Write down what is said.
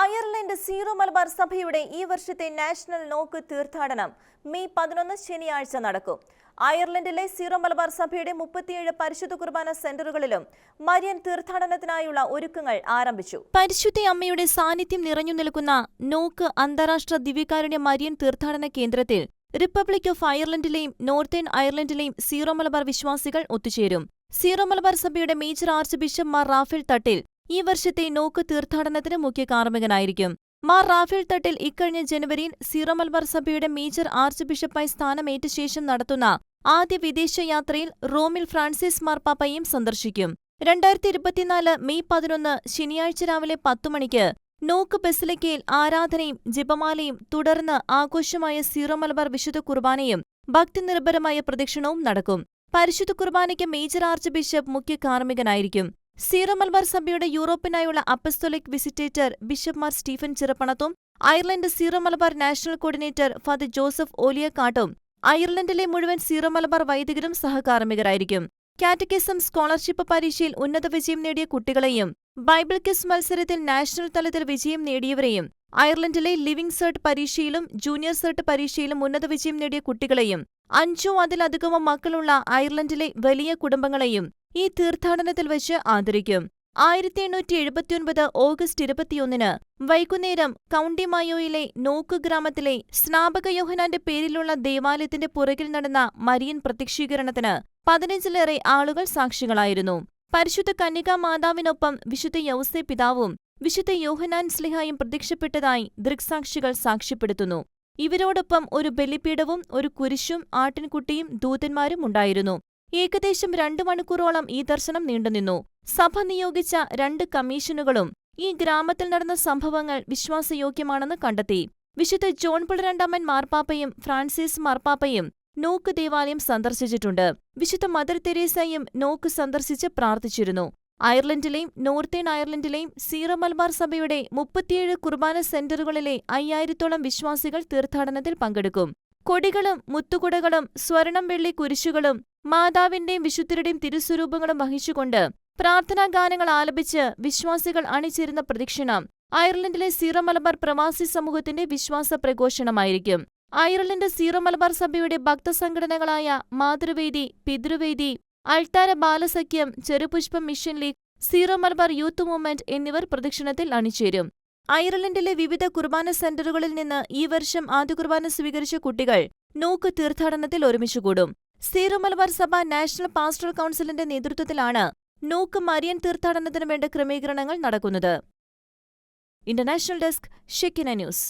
Ireland zero Malabar സഭയുടെ ഈ വർഷത്തെ നാഷണൽ നോക്ക് തീർത്ഥാടനം മെയ് പതിനൊന്ന് ശനിയാഴ്ച നടക്കും. അയർലൻഡിലെ സീറോ മലബാർ സഭയുടെ മുപ്പത്തിയേഴ് പരിശുദ്ധ കുർബാന സെന്ററുകളിലും മരിയൻ തീർത്ഥാടനത്തിനായുള്ള ഒരുക്കങ്ങൾ ആരംഭിച്ചു. പരിശുദ്ധ അമ്മയുടെ സാന്നിധ്യം നിറഞ്ഞു നിൽക്കുന്ന നോക്ക് അന്താരാഷ്ട്ര ദിവ്യകാരുണ്യ മരിയൻ തീർത്ഥാടന കേന്ദ്രത്തിൽ റിപ്പബ്ലിക് ഓഫ് അയർലൻഡിലെയും നോർത്തേൺ അയർലൻഡിലെയും സീറോ മലബാർ വിശ്വാസികൾ ഒത്തുചേരും. സീറോ മലബാർ സഭയുടെ major archbishop Mar Raphael Thattil ഈ വർഷത്തെ നോക്ക് തീർത്ഥാടനത്തിന് മുഖ്യ കാർമ്മികനായിരിക്കും. മാർ റാഫേൽ തട്ടിൽ ഇക്കഴിഞ്ഞ ജനുവരിയിൽ സീറോ സഭയുടെ മേജർ ആർച്ച് ബിഷപ്പായി സ്ഥാനമേറ്റ ശേഷം നടത്തുന്ന ആദ്യ വിദേശയാത്രയിൽ റോമിൽ ഫ്രാൻസിസ് മാർപ്പാപ്പയും സന്ദർശിക്കും. രണ്ടായിരത്തി ഇരുപത്തിനാല് മെയ് പതിനൊന്ന് ശനിയാഴ്ച രാവിലെ പത്തു മണിക്ക് നോക്ക് ബസിലിക്കയിൽ ആരാധനയും ജപമാലയും തുടർന്ന് ആഘോഷമായ സീറോ മലബാർ വിശുദ്ധ കുർബാനയും ഭക്തിനിർഭരമായ പ്രദക്ഷിണവും നടക്കും. പരിശുദ്ധ കുർബാനയ്ക്ക് മേജർ ആർച്ച് ബിഷപ്പ് മുഖ്യ കാർമ്മികനായിരിക്കും. സീറോ മലബാർ സഭയുടെ യൂറോപ്പിനായുള്ള apostolic visitator bishop Mar Stephen ചിറപ്പണത്തും Ireland Syro Malabar national coordinator father Joseph ഓലിയക്കാട്ടും അയർലൻഡിലെ മുഴുവൻ സീറോ മലബാർ വൈദികരും സഹകാർമ്മികരായിരിക്കും. കാറ്റക്കിസം സ്കോളർഷിപ്പ് പരീക്ഷയിൽ ഉന്നത വിജയം നേടിയ കുട്ടികളെയും ബൈബിൾ കിസ് മത്സരത്തിൽ നാഷണൽ തലത്തിൽ വിജയം നേടിയവരെയും അയർലൻഡിലെ ലിവിംഗ് സർട്ട് പരീക്ഷയിലും ജൂനിയർ സർട്ട് പരീക്ഷയിലും ഉന്നത വിജയം നേടിയ കുട്ടികളെയും അഞ്ചോ അതിലധികമോ മക്കളുള്ള അയർലൻഡിലെ വലിയ കുടുംബങ്ങളെയും ഈ തീർത്ഥാടനത്തിൽ വച്ച് ആദരിക്കും. ആയിരത്തി എണ്ണൂറ്റി എഴുപത്തിയൊൻപത് ഓഗസ്റ്റ് ഇരുപത്തിയൊന്നിന് വൈകുന്നേരം കൗണ്ടി മായോയിലെ നോക്ക് ഗ്രാമത്തിലെ സ്നാപക യോഹനാന്റെ പേരിലുള്ള ദേവാലയത്തിന്റെ പുറകിൽ നടന്ന മരിയൻ പ്രത്യക്ഷീകരണത്തിന് പതിനഞ്ചിലേറെ ആളുകൾ സാക്ഷികളായിരുന്നു. പരിശുദ്ധ കന്യകാ മാതാവിനൊപ്പം വിശുദ്ധ യൗസെ പിതാവും വിശുദ്ധ യോഹനാൻ സ്ലിഹായും പ്രത്യക്ഷപ്പെട്ടതായി ദൃക്സാക്ഷികൾ സാക്ഷ്യപ്പെടുത്തുന്നു. ഇവരോടൊപ്പം ഒരു ബലിപീഠവും ഒരു കുരിശും ആട്ടിൻകുട്ടിയും ദൂതന്മാരും ഉണ്ടായിരുന്നു. ഏകദേശം രണ്ടു മണിക്കൂറോളം ഈ ദർശനം നീണ്ടുനിന്നു. സഭ നിയോഗിച്ച രണ്ട് കമ്മീഷനുകളും ഈ ഗ്രാമത്തിൽ നടന്ന സംഭവങ്ങൾ വിശ്വാസയോഗ്യമാണെന്ന് കണ്ടെത്തി. വിശുദ്ധ ജോൺ പിൾ രണ്ടാമൻ മാർപ്പാപ്പയും ഫ്രാൻസിസ് മാർപ്പാപ്പയും നോക്ക് ദേവാലയം സന്ദർശിച്ചിട്ടുണ്ട്. വിശുദ്ധ മദർ തെരേസയും നോക്ക് സന്ദർശിച്ച് പ്രാർത്ഥിച്ചിരുന്നു. അയർലൻഡിലെയും നോർത്തേൺ അയർലൻഡിലെയും സീറോ മലബാർ സഭയുടെ മുപ്പത്തിയേഴ് കുർബാന സെന്ററുകളിലെ അയ്യായിരത്തോളം വിശ്വാസികൾ തീർത്ഥാടനത്തിൽ പങ്കെടുക്കും. കൊടികളും മുത്തുകുടകളും സ്വർണം വെള്ളി കുരിശുകളും മാതാവിന്റെയും വിശുദ്ധരുടെയും തിരുസ്വരൂപങ്ങളും വഹിച്ചുകൊണ്ട് പ്രാർത്ഥനാ ഗാനങ്ങൾ ആലപിച്ച് വിശ്വാസികൾ അണിചേരുന്ന പ്രദക്ഷിണം അയർലൻഡിലെ സീറോ മലബാർ പ്രവാസി സമൂഹത്തിന്റെ വിശ്വാസ പ്രഘോഷണമായിരിക്കും. അയർലൻഡ് സീറോ മലബാർ സഭയുടെ ഭക്തസംഘടനകളായ Mathruvedi പിതൃവേദി അൾത്താര Balasakhyam Cherupushpam mission league Syro Malabar youth movement എന്നിവർ പ്രദക്ഷിണത്തിൽ അണിചേരും. അയർലൻഡിലെ വിവിധ കുർബാന സെന്ററുകളിൽ നിന്ന് ഈ വർഷം ആദ്യ കുർബാന സ്വീകരിച്ച കുട്ടികൾ നോക്ക് തീർത്ഥാടനത്തിൽ ഒരുമിച്ചുകൂടും സീറോ മലബാർ സഭ നാഷണൽ പാസ്റ്ററൽ കൗൺസിലിന്റെ നേതൃത്വത്തിലാണ് നോക്ക് മരിയൻ തീർത്ഥാടനത്തിനു വേണ്ട ക്രമീകരണങ്ങൾ നടക്കുന്നത്. International desk Shekinah news.